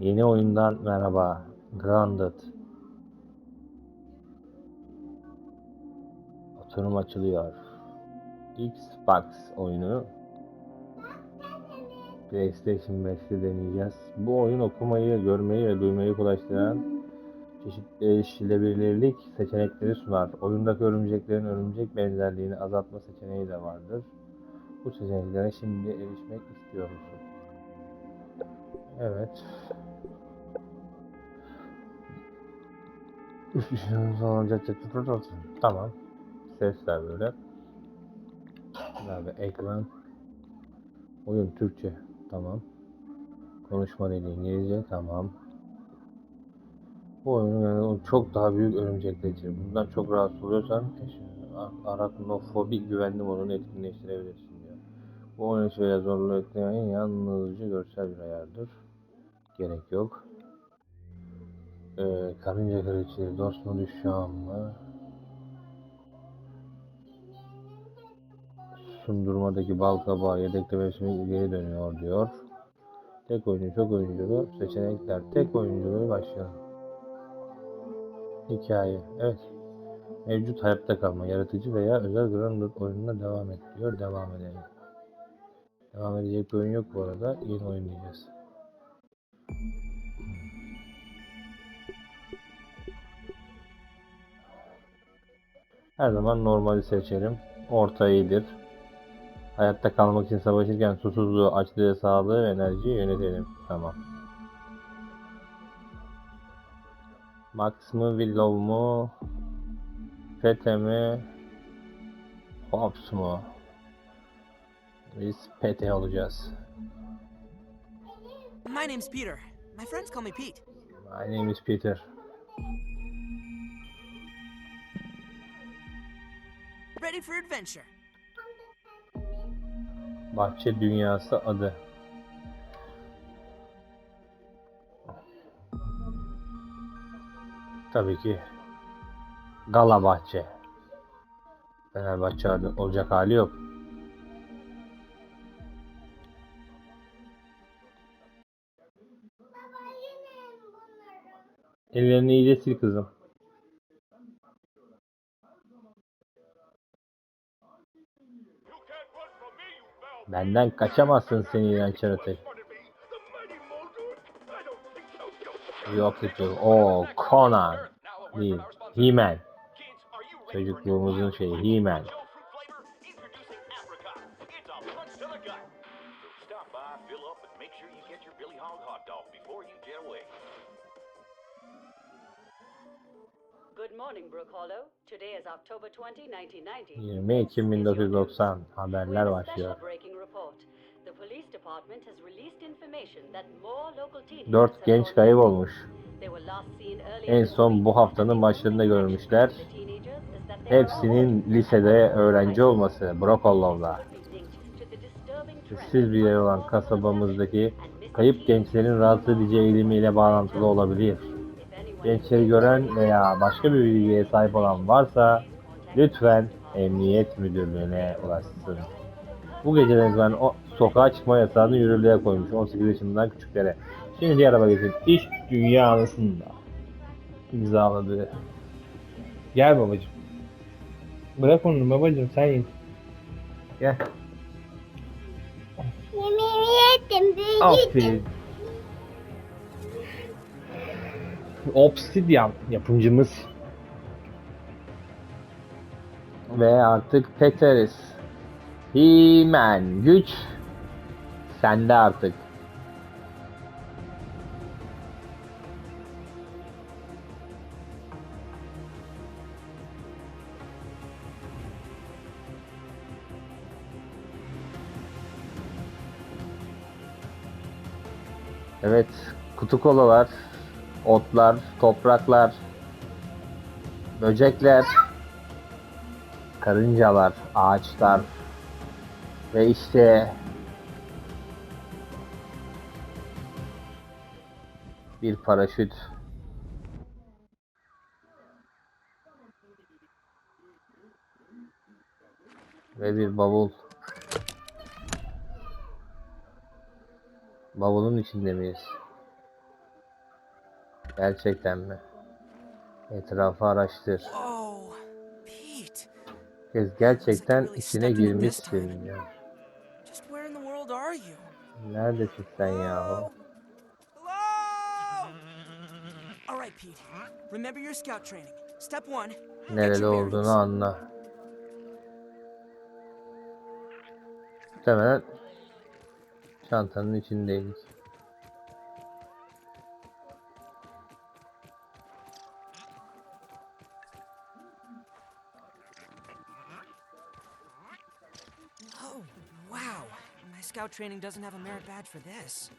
Yeni oyundan merhaba. Grounded. Oturum açılıyor. Xbox oyunu. PlayStation 5'te deneyeceğiz. Bu oyun okumayı, görmeyi ve duymayı kolaylaştıran çeşitli erişilebilirlik seçenekleri sunar. Oyundaki örümceklerin örümcek benzerliğini azaltma seçeneği de vardır. Bu seçeneklere şimdi erişmek istiyor musun? Evet. Üç kişinin olacak Tamam. Sesler böyle. Abi ekran. Oyun Türkçe. Tamam. Konuşma dili İngilizce. Tamam. Bu oyunun yani çok daha büyük örümcekler için. Bundan çok rahatsız oluyorsan araknofobi güvenli modunu etkinleştirebilirsin diyor. Bu oyun şöyle zorlu eklemeyin yalnızca görsel bir ayardır. Gerek yok. Ee, karınca kraliçesi dost mu düşman mı? Sundurmadaki bal kabağı yedekte mevsimi geri dönüyor diyor. Tek oyuncu çok oyunculu seçenekler. Tek oyunculuğu başlayalım. Hikaye. Evet. Mevcut hayatta kalma, yaratıcı veya özel Grounded oyununa devam et diyor. Devam edelim. Devam edecek bir oyun yok bu arada. Yeni oyun diyeceğiz. Her zaman normali seçelim. Orta iyidir. Hayatta kalmak için savaşırken susuzluğu, açlığı, sağlığı ve enerjiyi yönetelim. Tamam. Max mı, Willow mu? Pete mi? Hobbs mu? Biz Pete olacağız. My name's Peter. My friends call me Pete. My name is Peter. Ready for adventure. Bahçe Dünyası adı. Tabii ki Gala Bahçe. Fenerbahçe adı olacak hali yok. Ellerini iyice sil kızım. Benden kaçamazsın seni iğrenç yaratık. Yok tutuyor. Oo Conan. Değil. He-Man. Çocukluğumuzun şeyi He-Man. Good morning, Brook Hollow. Today is October 20, 1990. 20 Ekim 1990 haberler başlıyor. 4 have genç kaybolmuş. En son bu haftanın başlarında görmüşler. Hepsinin lisede öğrenci olması trend Sessiz bir yer olan kasabamızdaki kayıp gençlerin rahatsız edici eğilimiyle bağlantılı olabilir. Gençleri gören veya başka bir bilgiye sahip olan varsa lütfen emniyet müdürlüğüne ulaşsın. Bu geceden itibaren o sokağa çıkma yasağını yürürlüğe koymuş 18 yaşından küçüklere. Şimdi diğer araba geçelim. İş dünyasında imzaladı. Gel babacım. Bırak onu babacım sen ye. Gel. Yemeğimi yedim. Aferin. Obsidian yapımcımız. Ve artık Peteris. He-Man güç sende artık. Evet, kutu kolalar, otlar, topraklar, böcekler, karıncalar, ağaçlar ve işte bir paraşüt. Ve bir bavul. Bavulun içinde miyiz? Gerçekten mi? Etrafı araştır. Kız gerçekten içine girmişsin ya. Neredesin sen ya? Remember your scout training. Step one. Nerede olduğunu anla. Muhtemelen çantanın içindeydik. Oh, wow. My scout training doesn't have a merit badge for this.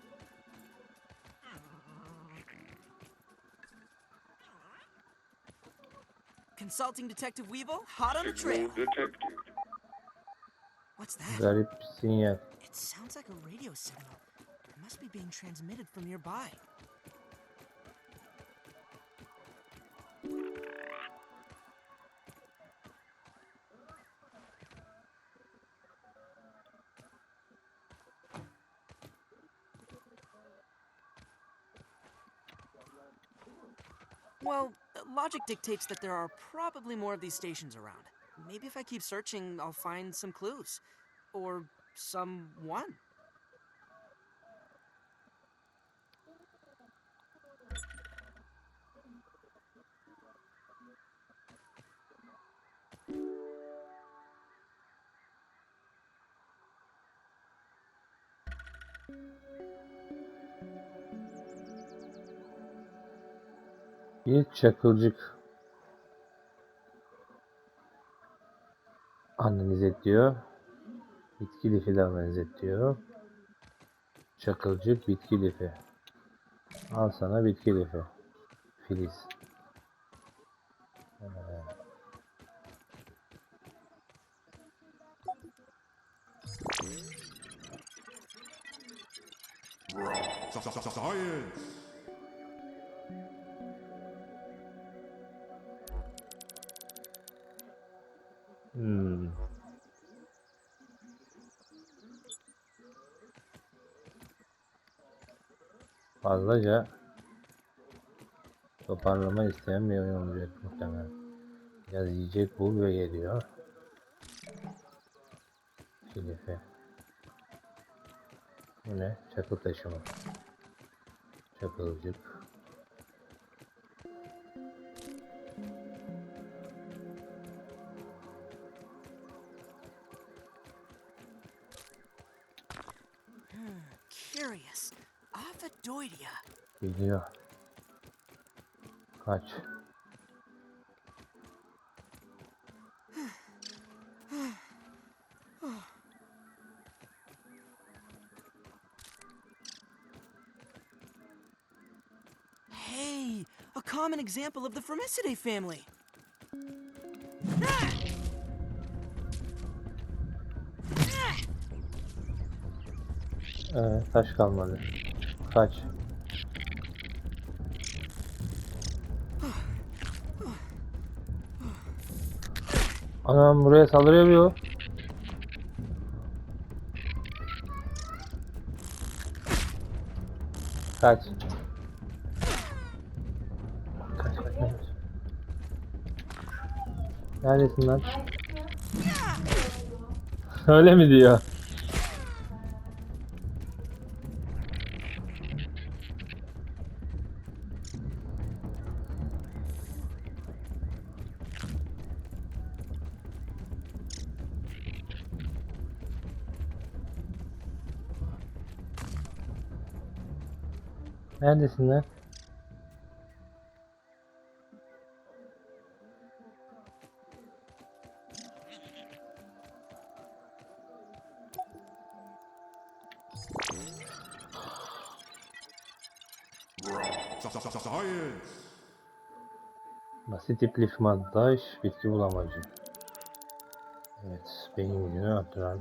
Consulting Detective Weevil, hot on the trail. detective. What's that? Garip bir. It sounds like a radio signal. It must be being transmitted from nearby. Well, logic dictates that there are probably more of these stations around. Maybe if I keep searching, I'll find some clues. Or someone. Bir çakılcık analiz ediyor. Bitki lifi de analiz ediyor. Çakılcık bitki lifi. Al sana bitki lifi. Filiz. Science! Hmm. Fazlaca toparlama isteyen bir olacak muhtemelen. Biraz yiyecek bul ve geliyor. Kilife. Bu ne? Çakıl taşı mı? Çakılcık. Curious. Ophidoidea. Geliyor. Kaç. Hey, a common example of the Formicidae family. Ee, taş kalmadı. Kaç. Anam buraya saldırıyor bu. Kaç. Kaç kaç kaç. Neredesin lan? Öyle mi diyor? Neredesin lan? Basit iplif montaj, bitki bulamacı. Evet, beyin gücünü artıran.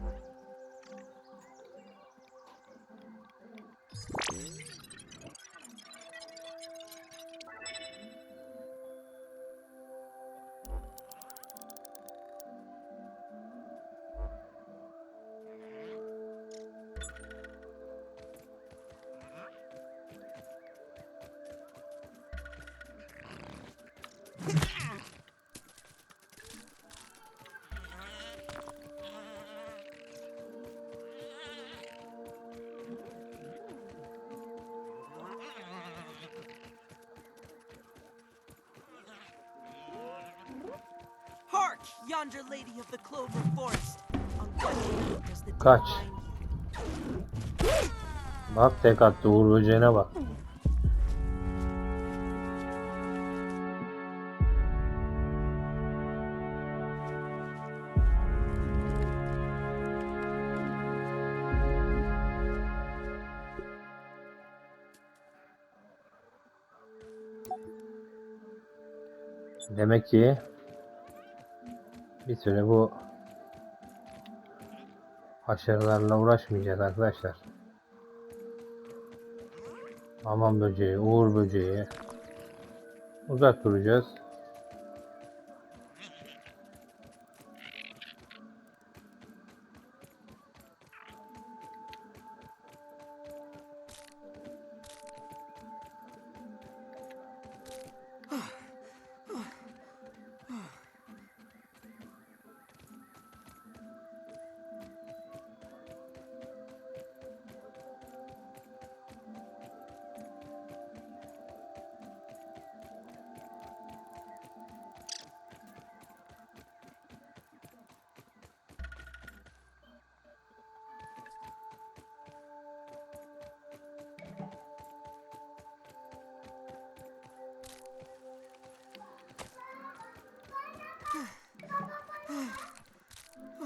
Yonder lady of the clover forest. Kaç. Bak tek attı Uğur böceğine bak. Demek ki bir süre bu haşerelerle uğraşmayacağız arkadaşlar. Aman böceği, uğur böceği. Uzak duracağız.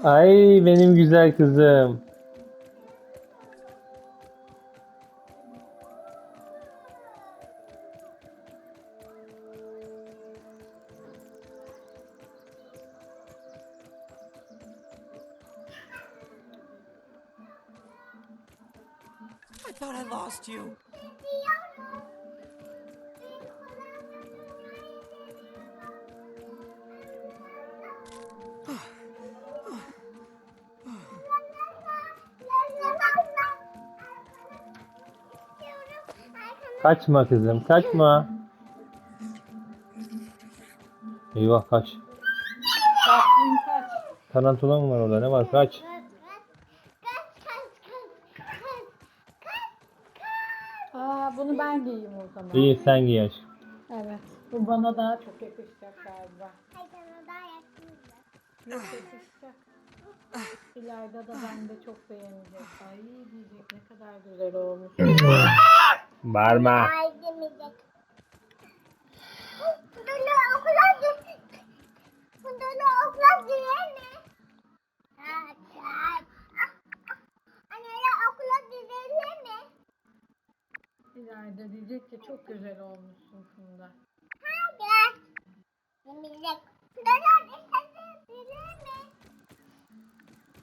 Ay benim güzel kızım. Kaçma kızım, kaçma. Eyvah kaç. Tatlım kaç. Tarantula mı var orada? Ne var? Kaç. Aa bunu ben giyeyim o zaman. İyi sen giy aşkım. Evet. Bu bana daha çok yakışacak galiba. Ay sana daha yakındı. Yok yakışacak. İlayda da bende çok beğenecek. Ay diyecek ne kadar güzel olmuş. Bağırma. İlayda diyecek ki çok güzel olmuşsun Funda. Hayır. Dolu dışarı girer mi?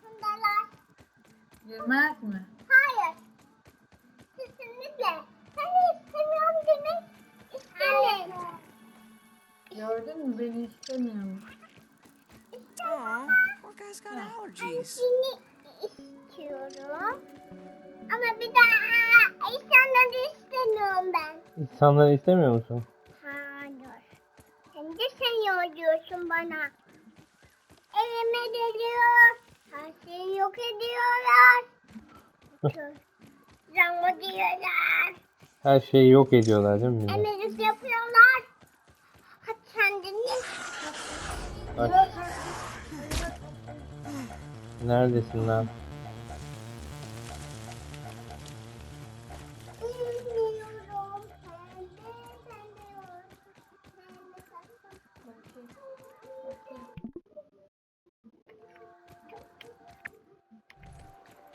Bundalar. Girmez mi? Gördün mü beni istemiyormuş. Aw, poor guy's got allergies. Seni istiyorum. Ama bir daha insanları istemiyorum ben. İnsanları istemiyor musun? Hayır. Sen de sen yolluyorsun bana. Evime geliyor. Her şeyi yok ediyorlar. Zam diyorlar. Her şeyi yok ediyorlar değil mi? bize? Bak. Neredesin lan?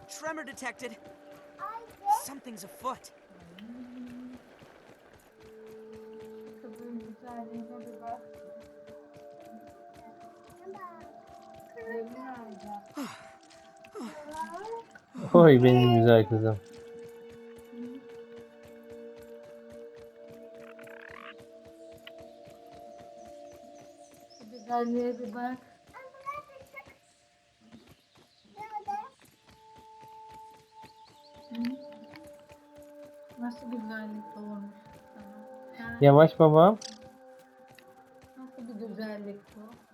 Tremor detected. Something's afoot. Oy benim güzel kızım. Güzelliğe bir bak. Nasıl güzellik? Ha? Yavaş babam. Nasıl bir güzellik bu?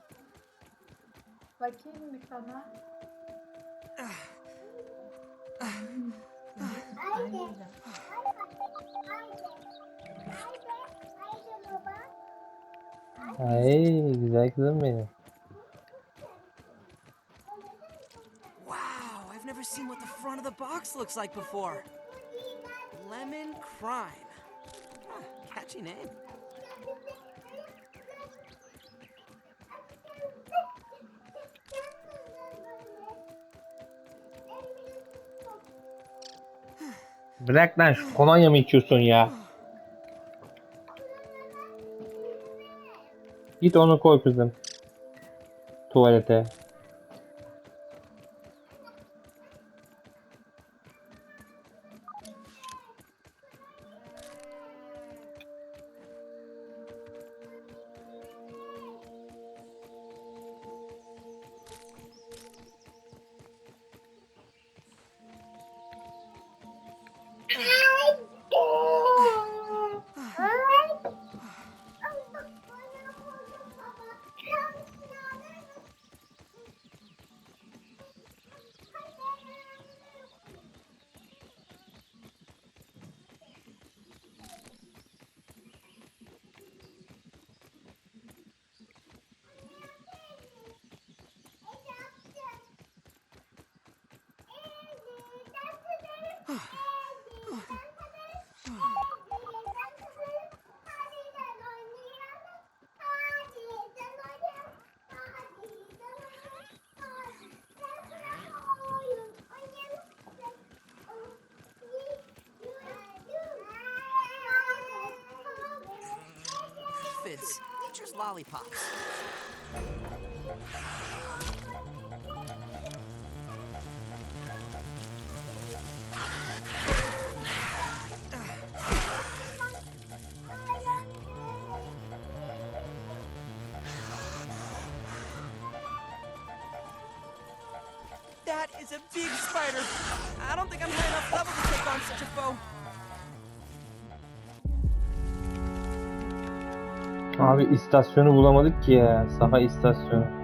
Bakayım bir sana. Haydi. Haydi. Ay güzel kızım benim. Wow, I've never seen what the front of the box looks like before. Lemon Crime. Huh, catchy name. Bırak lan şu kolonya mı içiyorsun ya? Git onu koy kızım. Tuvalete. Lollipops. That is a big spider. I don't think I'm high enough level to take on such a foe. Abi istasyonu bulamadık ki ya. Saha istasyonu.